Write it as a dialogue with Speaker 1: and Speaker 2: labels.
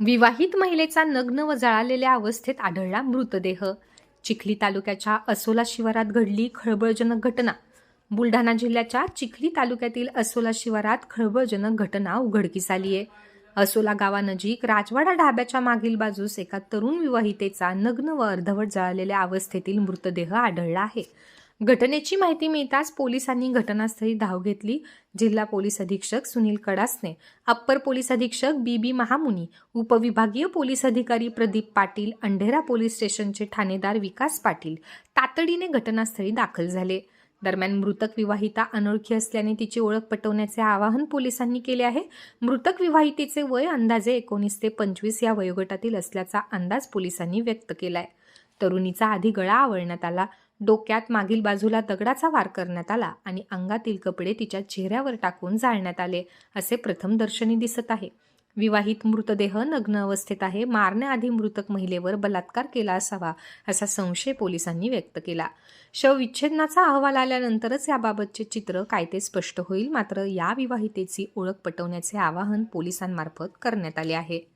Speaker 1: विवाहित महिलेचा नग्न व जळालेल्या अवस्थेत आढळला मृतदेह. चिखली तालुक्याच्या असोला शिवारात घडली खळबळजनक घटना. बुलढाणा जिल्ह्याच्या चिखली तालुक्यातील असोला शिवारात खळबळजनक घटना उघडकीस आली आहे असोला गावानजीक राजवाडा ढाब्याच्या मागील बाजूस एका तरुण विवाहितेचा नग्न व अर्धवट जळालेल्या अवस्थेतील मृतदेह आढळला आहे. घटनेची माहिती मिळताच पोलिसांनी घटनास्थळी धाव घेतली. जिल्हा पोलीस अधीक्षक सुनील कडासने अप्पर पोलीस अधीक्षक बी बी महामुनी उपविभागीय पोलीस अधिकारी प्रदीप पाटील अंढेरा पोलीस स्टेशनचे ठाणेदार विकास पाटील तातडीने घटनास्थळी दाखल झाले. दरम्यान मृतक विवाहिता अनोळखी असल्याने तिची ओळख पटवण्याचे आवाहन पोलिसांनी केले आहे. मृतक विवाहितेचे वय अंदाजे एकोणीस ते पंचवीस या वयोगटातील असल्याचा अंदाज पोलिसांनी व्यक्त केलाय. तरुणीचा आधी गळा आवळण्यात आला. डोक्यात मागील बाजूला दगडाचा वार करण्यात आला आणि अंगातील कपडे तिच्या चेहऱ्यावर टाकून जाळण्यात आले असे प्रथम दर्शनी दिसत आहे. विवाहित मृतदेह नग्न अवस्थेत आहे. मारण्याआधी मृतक महिलेवर बलात्कार केला असावा असा संशय पोलिसांनी व्यक्त केला. शवविच्छेदनाचा अहवाल आल्यानंतरच याबाबतचे चित्र काय ते स्पष्ट होईल मात्र या विवाहितेची ओळख पटवण्याचे आवाहन पोलिसांमार्फत करण्यात आले आहे.